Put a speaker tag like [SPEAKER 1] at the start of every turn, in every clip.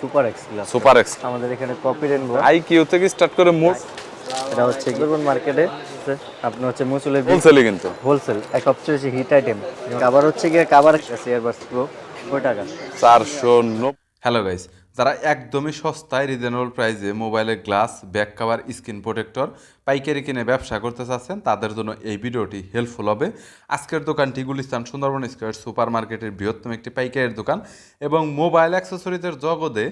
[SPEAKER 1] Super x
[SPEAKER 2] super X
[SPEAKER 1] আমাদের এখানে copy rainbow
[SPEAKER 2] I Q থেকে স্টার্ট করে মোট
[SPEAKER 1] এটা হচ্ছে সুন্দরবন মার্কেটে আপনার হচ্ছে মুসুলে
[SPEAKER 2] হোলসেলে কিন্তু।
[SPEAKER 1] হোলসেল এক সবচেয়ে বেশি হিট আইটেম কাবার হচ্ছে গিয়ে কাবার এয়ারবাস প্রো ওই টাকা
[SPEAKER 2] চারশো
[SPEAKER 3] হ্যালো গাইস যারা একদমই সস্তায় রিজনেবল প্রাইসে মোবাইলের glass back cover, screen protector, পাইকারি কিনে ব্যবসা করতে চাচ্ছেন, তাদের জন্য এই ভিডিওটি হেল্পফুল হবে। আজকের দোকানটি গুলিস্তান সুন্দরবন স্কোয়ার সুপার মার্কেটের বৃহত্তম একটি পাইকারের দোকান এবং মোবাইল অ্যাক্সেসরিজের জগতে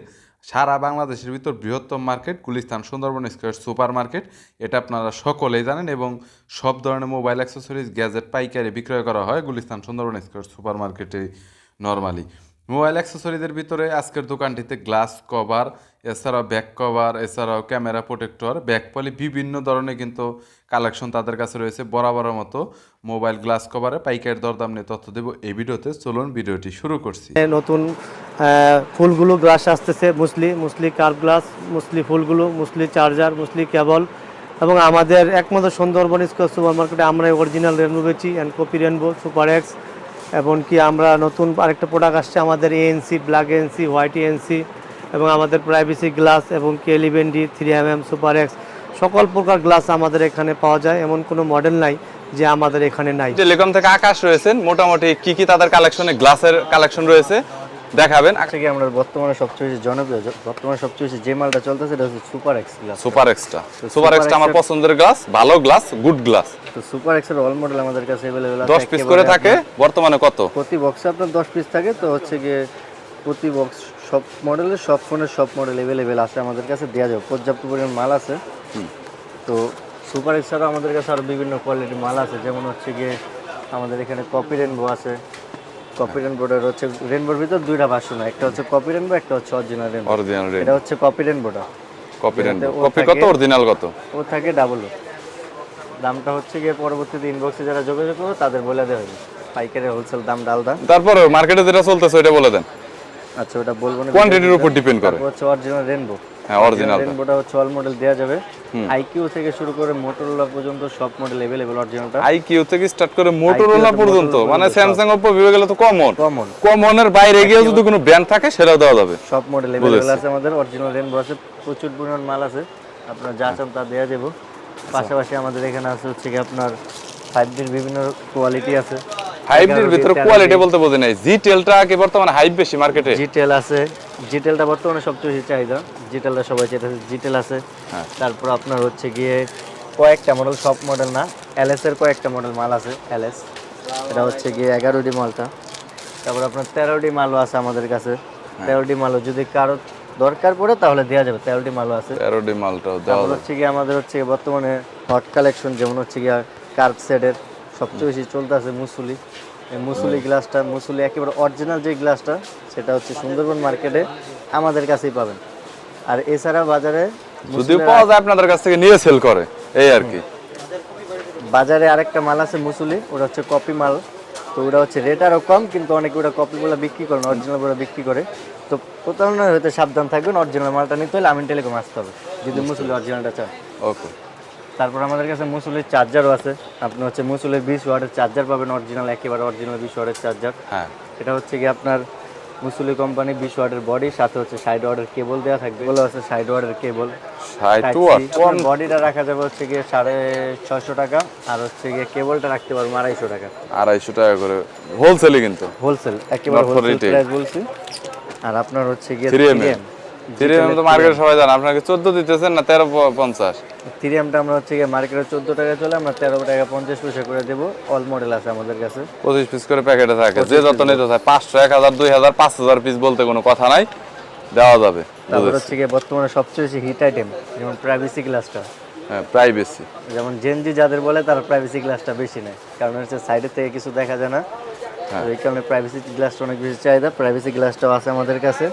[SPEAKER 3] সারা বাংলাদেশের ভিতর বৃহত্তম market Gulistan Sundarban square super market এটা আপনারা সকলেই জানেন এবং সব ধরনের মোবাইল অ্যাক্সেসরিজ, গ্যাজেট পাইকারি বিক্রয় করা হয় গুলিস্তান সুন্দরবন স্কোয়ার সুপার মার্কেটে নর্মালি মোবাইল অ্যাক্সেসরিদের ভিতরে আজকের দোকানটিতে গ্লাস কভার, এছাড়াও ব্যাক কভার, এছাড়াও ক্যামেরা প্রোটেক্টর, ব্যাক পলি, বিভিন্ন ধরনের কিন্তু কালেকশন তাদের কাছে রয়েছে। বরাবরের মতো মোবাইল গ্লাস কভারে পাইকারি দরদাম নিয়ে তথ্য দেবো এই ভিডিওতে। চলুন ভিডিওটি শুরু করছি।
[SPEAKER 4] নতুন ফুলগুলো গ্লাস আসতেছে, মুসলি মুসলি কার্ভ গ্লাস, মুসলি ফুলগুলো, মুসলি চার্জার, মুসলি কেবল এবং আমাদের একমাত্র সুন্দরবন স্কোয়ার সুপার মার্কেটে আমরা অরিজিনাল রেনবো বেচি and copy Rainbow super X এবং কি আমরা নতুন আরেকটা প্রোডাক্ট আসছে আমাদের ANC black ANC white ANC এবং আমাদের প্রাইভেসি গ্লাস এবং K eleven D three M M super X সকল প্রকার গ্লাস আমাদের এখানে পাওয়া যায়। এমন কোনো মডেল নাই যে আমাদের এখানে নাই।
[SPEAKER 2] টেলিকম থেকে আকাশ রয়েছেন মোটামুটি কি কি তাদের কালেকশনে গ্লাসের কালেকশন রয়েছে? দেখাবেন
[SPEAKER 1] থেকে আমরা বর্তমানে সবচেয়ে বেশি জনপ্রিয় জ- বর্তমানে সবচেয়ে বেশি যে মালটা চলতেছে এটা হচ্ছে super X glass
[SPEAKER 2] super extra super
[SPEAKER 1] Super
[SPEAKER 2] extra আমার
[SPEAKER 1] X-এর-
[SPEAKER 2] পছন্দের গ্লাস ভালো গ্লাস গুড গ্লাস
[SPEAKER 1] তো সুপার এক্স এর অল মডেল আমাদের কাছে अवेलेबल আছে
[SPEAKER 2] দশ পিস
[SPEAKER 1] একেবারে
[SPEAKER 2] করে থাকে বর্তমানে কত
[SPEAKER 1] প্রতি বক্সে আপনার দশ পিস থাকে তো হচ্ছে গিয়ে প্রতি বক্স সব মডেলের সব ফোনের সব মডেল অ্যাভেলেবেল আছে আমাদের কাছে দেওয়া যাবে পর্যাপ্ত পরিমাণ মাল আছে তো সুপার এক্স ছাড়াও আমাদের কাছে আরও বিভিন্ন কোয়ালিটির মাল আছে যেমন হচ্ছে গিয়ে আমাদের এখানে কপি রেনবো আছে কপি রেনবোটার হচ্ছে রেনবোর ভিতর দুইটা ভাষণ একটা হচ্ছে কপি রেনবো একটা হচ্ছে অরিজিনাল রেনবো
[SPEAKER 2] অরিজিনাল রেড
[SPEAKER 1] এটা হচ্ছে কপি রেনবোটা
[SPEAKER 2] কপি কপি কত? অরিজিনাল কত?
[SPEAKER 1] ও থাকে ডাবল দামটা হচ্ছে গিয়ে পরবর্তীতে ইনবক্সে যারা যোগাযোগ করবে তাদের বলে দেওয়া হবে। পাইকারি হোলসেল দামটা আলাদা
[SPEAKER 2] তারপরে মার্কেটে যেটা চলতেছে ওটা বলে দেন।
[SPEAKER 1] আচ্ছা ওটা বলব না।
[SPEAKER 2] কোয়ান্টিটির উপর ডিপেন্ড করে।
[SPEAKER 1] হচ্ছে অরিজিনাল রেনবো
[SPEAKER 2] হ্যাঁ অরিজিনাল
[SPEAKER 1] রেনবোটা হচ্ছে অল মডেল দেওয়া যাবে আইকিউ থেকে শুরু করে মোটরোলা পর্যন্ত সব মডেল अवेलेबल অরিজিনালটা
[SPEAKER 2] আই কিউ থেকে স্টার্ট করে মোটরোলা
[SPEAKER 1] থেকে
[SPEAKER 2] পর্যন্ত
[SPEAKER 1] Motorola
[SPEAKER 2] মানে
[SPEAKER 1] পর্যন্ত
[SPEAKER 2] স্যামসাং ওপো ভিভো গেলে তো কমন
[SPEAKER 1] কমন
[SPEAKER 2] কমনের বাইরে গিয়ে যদি কোনো ব্র্যান্ড থাকে সেটাও দেওয়া যাবে
[SPEAKER 1] সব মডেল अवेलेबल আছে আমাদের অরিজিনাল রেনবো আছে প্রচুর পরিমাণ মাল আছে আপনার যা চান তা দেওয়া যাবে পাশাপাশি আমাদের এখানে আছে হচ্ছে কি আপনার ফাইভ ডির বিভিন্ন কোয়ালিটি আছে
[SPEAKER 2] ফাইভ ডির ভিতরে কোয়ালিটি বলতে বোঝে নাই জি টেলটা কি বর্তমানে হাইপ বেশি মার্কেটে
[SPEAKER 1] জিটেল আছে জিটেলটা বর্তমানে সবচেয়ে বেশি চাহিদা। জিটেলটা সবাই চেয়ে জিটেল আছে।
[SPEAKER 2] হ্যাঁ।
[SPEAKER 1] তারপর আপনার হচ্ছে গিয়ে কয়েকটা মডেল সব মডেল না এলএস এর কয়েকটা মডেল মাল আছে এলএস এটা হচ্ছে গিয়ে এগারো ডি মালটা। তারপর আপনার তেরো ডি মালও আছে আমাদের কাছে।
[SPEAKER 2] হ্যাঁ।
[SPEAKER 1] তেরো ডি মালও যদি কারও দরকার পড়ে তাহলে দেওয়া যাবে। তেরো ডি মালও আছে।
[SPEAKER 2] তেরো ডি মালটাও দেওয়া
[SPEAKER 1] হচ্ছে গিয়ে আমাদের হচ্ছে বর্তমানে হট কালেকশন যেমন হচ্ছে গিয়ে কার্ভ সেটের সবচেয়ে বেশি চলতে আছে মুসুলি। মুসুলি গ্লাসটা মুসুলি একেবারে অরিজিনাল যে গ্লাসটা সেটা হচ্ছে সুন্দরবন মার্কেটে আমাদের কাছেই পাবেন। আর এছাড়া বাজারে
[SPEAKER 2] যদিও পাওয়া যায় আপনাদের কাছ থেকে নিয়ে সেল করে এই আর কি।
[SPEAKER 1] বাজারে আরেকটা মাল আছে মুসুলি ওটা হচ্ছে কপি মাল। তো ওটা হচ্ছে রেট আরও কম কিন্তু অনেকে ওটা কপিগুলো বিক্রি করে অরিজিনাল ওরা বিক্রি করে। তো প্রতারণা হয়তো সাবধান থাকবেন অরিজিনাল মালটা নিতে হলে আমিন টেলিকম আসতে হবে যদি মুসুলি অরিজিনালটা চান।
[SPEAKER 2] ওকে
[SPEAKER 1] তারপর আমাদের কাছে মুসুলের চার্জারও আছে। আপনি হচ্ছে মুসুলের বিশ ওয়াটের চার্জার পাবেন অরিজিনাল একেবারে অরিজিনাল বিশ ওয়াটের চার্জার।
[SPEAKER 2] হ্যাঁ।
[SPEAKER 1] এটা হচ্ছে কি আপনার মুসুলি কোম্পানি বিশ ওয়াটের বডি সাথে হচ্ছে সাইড ওয়াটের কেবল দেওয়া থাকবে। বলে আছে সাইড ওয়াটের কেবল বডিটা রাখা যাবে হচ্ছে গিয়ে সাড়ে ছয়শো টাকা আর হচ্ছে গিয়ে কেবলটা রাখতে পারব আড়াইশো টাকা।
[SPEAKER 2] আড়াইশো টাকা করে। হোলসেলই কিন্তু।
[SPEAKER 1] হোলসেল একেবারে হোলসেল প্রাইস বলছি। আর আপনার হচ্ছে গিয়ে
[SPEAKER 2] three M M three M তো মার্কেটে সবাই জানে। আপনাকে চোদ্দ দিতেছেন না তেরো পঞ্চাশ।
[SPEAKER 1] থ্রি আমরা হচ্ছে মার্কেটে চোদ্দ টাকা চলে আমরা তেরো টাকা পঞ্চাশ পয়সা করে দেবো। অল মডেল আছে আমাদের কাছে।
[SPEAKER 2] পঁচিশ পিস করে প্যাকেটে থাকে। যে যত নিতে চায় পাঁচশো এক হাজার দুই হাজার পাঁচ হাজার পিস বলতে কোনো কথা নাই। দেওয়া যাবে
[SPEAKER 1] তারপর হচ্ছে বর্তমানে সবচেয়ে বেশি হিট আইটেম যেমন প্রাইভেসি গ্লাসটা
[SPEAKER 2] হ্যাঁ প্রাইভেসি
[SPEAKER 1] যেমন জেনজি যাদের বলে তারা প্রাইভেসি গ্লাসটা বেশি নেয়। কারণ হচ্ছে সাইডের থেকে কিছু দেখা যায় না।
[SPEAKER 2] হ্যাঁ।
[SPEAKER 1] এই কারণে প্রাইভেসি গ্লাসটা অনেক বেশি চাহিদা। প্রাইভেসি গ্লাসটাও আছে আমাদের কাছে।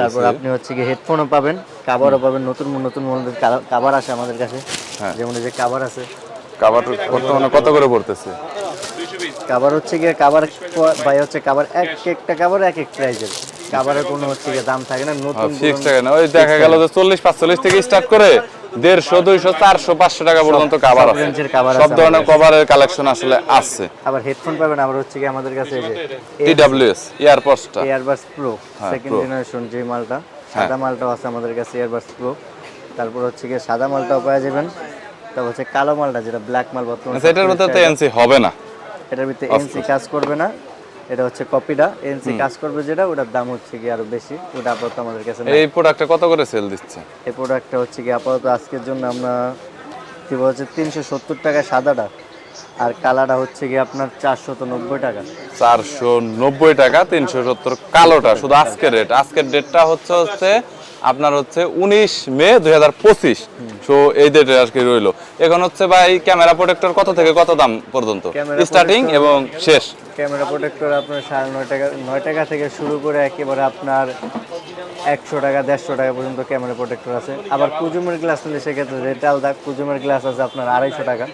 [SPEAKER 1] তারপর আপনি হচ্ছে কি হেডফোনও পাবেন কাভারও পাবেন নতুন নতুন মডেলের কাভার আছে আমাদের কাছে।
[SPEAKER 2] হ্যাঁ।
[SPEAKER 1] যেমন এই যে কাভার আছে।
[SPEAKER 2] কাভার বর্তমানে কত করে পড়তেছে?
[SPEAKER 1] কাভার হচ্ছে কি কাভার ভাই হচ্ছে কাভার এক একটা কাভার এক এক প্রাইজের কাভারের কোনো হচ্ছে দাম থাকে না নতুন
[SPEAKER 2] ফিক্স টাকা না। ওই দেখা গেল যে চল্লিশ পাঁচচল্লিশ থেকে স্টার্ট করে দেড়শো দুইশো চারশো পাঁচশো টাকা পর্যন্ত কাবার আছে। সব ধরনের কভারের কালেকশন আসলে আছে।
[SPEAKER 1] আবার হেডফোন পাবেন আবার হচ্ছে গিয়ে আমাদের কাছে
[SPEAKER 2] টিডাব্লিউএস এয়ারপোর্টসটা
[SPEAKER 1] এয়ারবাস প্রো
[SPEAKER 2] হ্যাঁ,
[SPEAKER 1] সেকেন্ড জেনারেশন যে মালটা সাদা মালটাও আছে আমাদের কাছে এয়ারবাস প্রো তারপর হচ্ছে গিয়ে সাদা মালটাও পাওয়া যাবেন। তারপর হচ্ছে কালো মালটা যেটা ব্ল্যাক মাল বর্তমানে
[SPEAKER 2] আচ্ছা, এটার মধ্যে তো এনসি হবে না।
[SPEAKER 1] এটার ভিতরে এনসি কাজ করবে না। এটা হচ্ছে কপিটা এনসি কাজ করবে যেটা ওটার দাম হচ্ছে কি আরও বেশি। ওটা আপাতত আমাদের কাছে নাই।
[SPEAKER 2] এই প্রোডাক্টটা কত করে সেল দিচ্ছে?
[SPEAKER 1] এই প্রোডাক্টটা হচ্ছে কি আপাতত আজকের জন্য আমরা কি বলছে তিনশো সত্তর টাকা সাদাটা। আর কালাটা হচ্ছে কি আপনার চারশত নব্বই টাকা।
[SPEAKER 2] চারশো নব্বই টাকা তিনশো সত্তর কালোটা শুধু আজকের রেট আজকের ডেটটা হচ্ছে হচ্ছে আপনার হচ্ছে উনিশ মে দুই হাজার পঁচিশ। সো এই ডেটে আর কি রইল। এখন হচ্ছে ভাই ক্যামেরা প্রোটেক্টর কত থেকে কত দাম পর্যন্ত? স্টার্টিং এবং শেষ।
[SPEAKER 1] ক্যামেরা প্রোটেক্টর আপনার সাড়ে নয় টাকা নয় টাকা থেকে শুরু করে একেবারে আপনার একশো টাকা দেড়শো টাকা পর্যন্ত ক্যামেরা প্রোটেক্টর আছে। আবার কুজুমের গ্লাস নিলে সেক্ষেত্রে রেট আলাদা কুজুমের গ্লাস আছে আপনার আড়াইশো টাকা।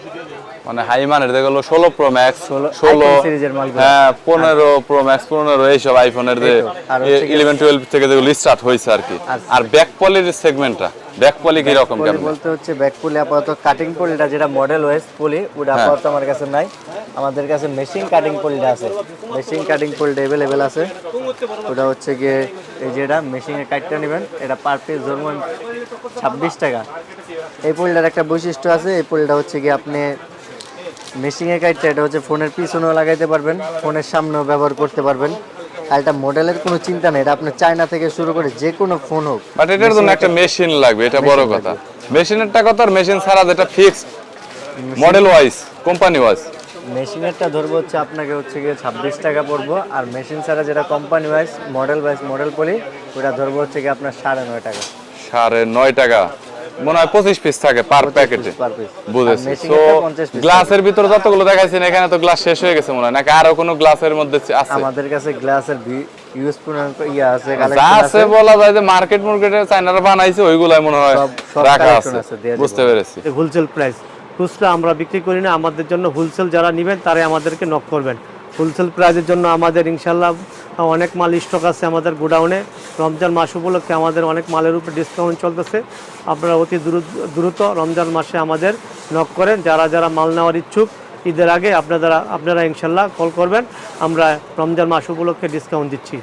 [SPEAKER 2] মানে হাই মানের যেগুলো ষোলো প্রো ম্যাক্স ষোলো
[SPEAKER 1] সিরিজের মালগুলো।
[SPEAKER 2] হ্যাঁ পনেরো প্রো ম্যাক্স পনেরো এইসব আইফোনের যে ইলেভেন টুয়েলভ থেকে যেগুলো স্টার্ট হয়েছে আর কি।
[SPEAKER 1] আর-
[SPEAKER 2] আর ব্যাক পলির সেগমেন্টটা ব্যাক পলি
[SPEAKER 1] পলি
[SPEAKER 2] কেমন
[SPEAKER 1] বলতে হচ্ছে ব্যাক পলি আপাতত কাটিং পলিটা যেটা মডেল ওয়েস পলি ওটা
[SPEAKER 2] হ্যাঁ।
[SPEAKER 1] আপাতত আমার কাছে নাই। আমাদের কাছে মেশিন কাটিং পলিটা আছে। মেশিন কাটিং পলিটা অ্যাভেলেবেল আছে। ওটা হচ্ছে গিয়ে এই যেটা মেশিনে কাটটা নেবেন। এটা পার পিস ধরুন ছাব্বিশ টাকা। এই পলিটার একটা বৈশিষ্ট্য আছে। এই পলিটা হচ্ছে গিয়ে আপনি মেশিনে কাটটা এটা হচ্ছে ফোনের পিছনেও লাগাইতে পারবেন ফোনের সামনেও ব্যবহার করতে পারবেন। আর এটা মডেলের কোনো চিন্তা নেই। এটা আপনার চায়না থেকে শুরু করে যে কোনো ফোন হোক
[SPEAKER 2] বাট এটার জন্য একটা মেশিন লাগবে। এটা বড় কথা। মেশিনের টাকা তো আর মেশিন ছাড়া যেটা fixed model wise company wise
[SPEAKER 1] মেশিনেরটা ধরবো হচ্ছে আপনাকে হচ্ছে গিয়ে ছাব্বিশ টাকা পড়ব। আর মেশিন ছাড়া যেটা company wise model wise model পলি ওটা ধরবো হচ্ছে গিয়ে আপনার সাড়ে নয় টাকা।
[SPEAKER 2] সাড়ে নয় টাকা। মনে হয় পঁচিশ পিস থাকে পার প্যাকেটে বুঝেছি। তো গ্লাসের ভিতরে যতগুলো দেখাইছেন এখানে তো গ্লাস শেষ হয়ে গেছে মনে হয়। নাকি আরও কোনো গ্লাসের মধ্যে আছে?
[SPEAKER 1] আমাদের কাছে গ্লাসের ইউজ ইয়া আছে
[SPEAKER 2] যা আছে
[SPEAKER 1] আছে।
[SPEAKER 2] বলা যায় যে মার্কেট মার্কেটে চাইনারা বানাইছে ওইগুলাই মনে হয় রাখা আছে। বুঝতে। পেরেছি।
[SPEAKER 4] হোলসেল প্রাইস খুচরা আমরা বিক্রি করি না, আমাদের জন্য হোলসেল যারা নেবেন তারাই আমাদেরকে নক করবেন। হোলসেল প্রাইসের জন্য আমাদের ইনশাল্লাহ অনেক মাল স্টক আছে আমাদের গোডাউনে রমজান মাস উপলক্ষে আমাদের অনেক মালের উপরে ডিসকাউন্ট চলতেছে। আপনারা অতি দ্রুত রমজান মাসে আমাদের নক করেন। যারা যারা মাল নেওয়ার ইচ্ছুক, ঈদের আগে আপনারা আপনারা ইনশাল্লাহ কল করবেন। আমরা রমজান মাস উপলক্ষে ডিসকাউন্ট দিচ্ছি।